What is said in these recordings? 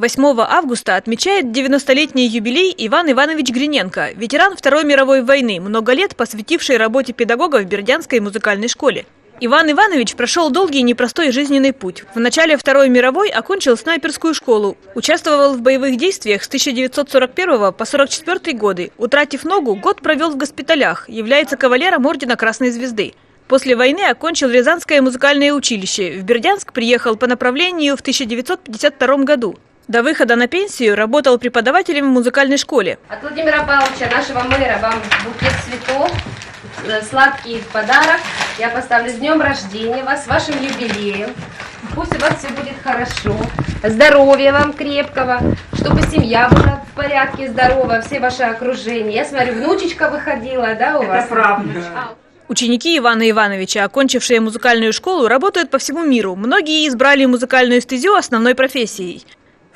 8 августа отмечает 90-летний юбилей Иван Иванович Гриненко, ветеран Второй мировой войны, много лет посвятивший работе педагога в Бердянской музыкальной школе. Иван Иванович прошел долгий и непростой жизненный путь. В начале Второй мировой окончил снайперскую школу. Участвовал в боевых действиях с 1941 по 1944 годы. Утратив ногу, год провел в госпиталях. Является кавалером Ордена Красной Звезды. После войны окончил Рязанское музыкальное училище. В Бердянск приехал по направлению в 1952 году. До выхода на пенсию работал преподавателем в музыкальной школе. От Владимира Павловича, нашего мэра, вам букет цветов, э, сладкий подарок. Я поставлю с днем рождения вас, с вашим юбилеем. Пусть у вас все будет хорошо. Здоровья вам крепкого, чтобы семья была в порядке, здоровая, все ваше окружение. Я смотрю, внучечка выходила, да, у вас? А, Ученики Ивана Ивановича, окончившие музыкальную школу, работают по всему миру. Многие избрали музыкальную стезю основной профессией.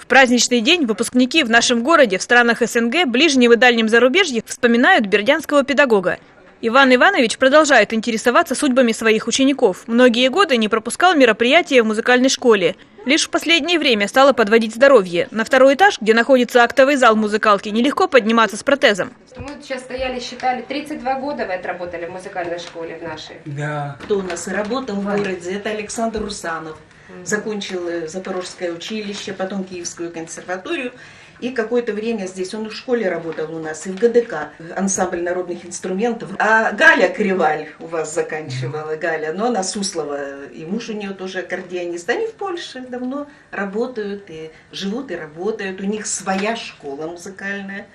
В праздничный день выпускники в нашем городе, в странах СНГ, ближнем и дальнем зарубежье вспоминают бердянского педагога. Иван Иванович продолжает интересоваться судьбами своих учеников. Многие годы не пропускал мероприятия в музыкальной школе. Лишь в последнее время стало подводить здоровье. На второй этаж, где находится актовый зал музыкалки, нелегко подниматься с протезом. Мы сейчас стояли, считали, 32 года вы отработали в музыкальной школе в нашей. Да. Кто у нас работал в городе, это Александр Русанов. Закончил э, Запорожское училище, потом Киевскую консерваторию. И какое-то время здесь, он в школе работал у нас, и в ГДК, ансамбль народных инструментов. А Галя Криваль у вас заканчивала, Галя, но она Суслова, и муж у нее тоже аккордеонист. Они в Польше давно работают, и живут, и работают. У них своя школа музыкальная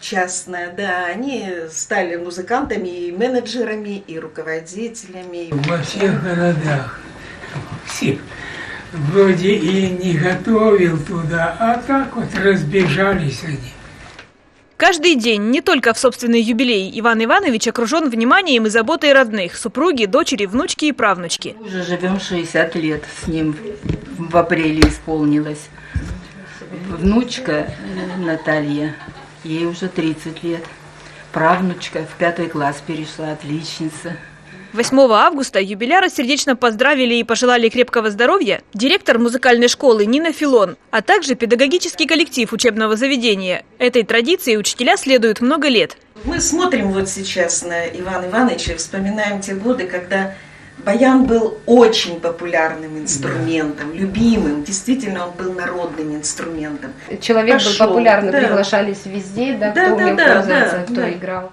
частная, да, они стали музыкантами и менеджерами, и руководителями. во всех городах, всех. Вроде и не готовил туда, а так вот разбежались они. Каждый день, не только в собственный юбилей, Иван Иванович окружен вниманием и заботой родных, супруги, дочери, внучки и правнучки. Уже живем 60 лет с ним в апреле исполнилось. Внучка Наталья, ей уже 30 лет. Правнучка в пятый класс перешла, отличница. 8 августа юбиляра сердечно поздравили и пожелали крепкого здоровья директор музыкальной школы Нина Филон, а также педагогический коллектив учебного заведения. Этой традиции учителя следуют много лет. Мы смотрим вот сейчас на Ивана Ивановича и вспоминаем те годы, когда баян был очень популярным инструментом, любимым. Действительно, он был народным инструментом. Человек Пошел, был популярный, да. приглашались везде, да, Да, кто да, умел да, пользоваться, да, кто да. играл.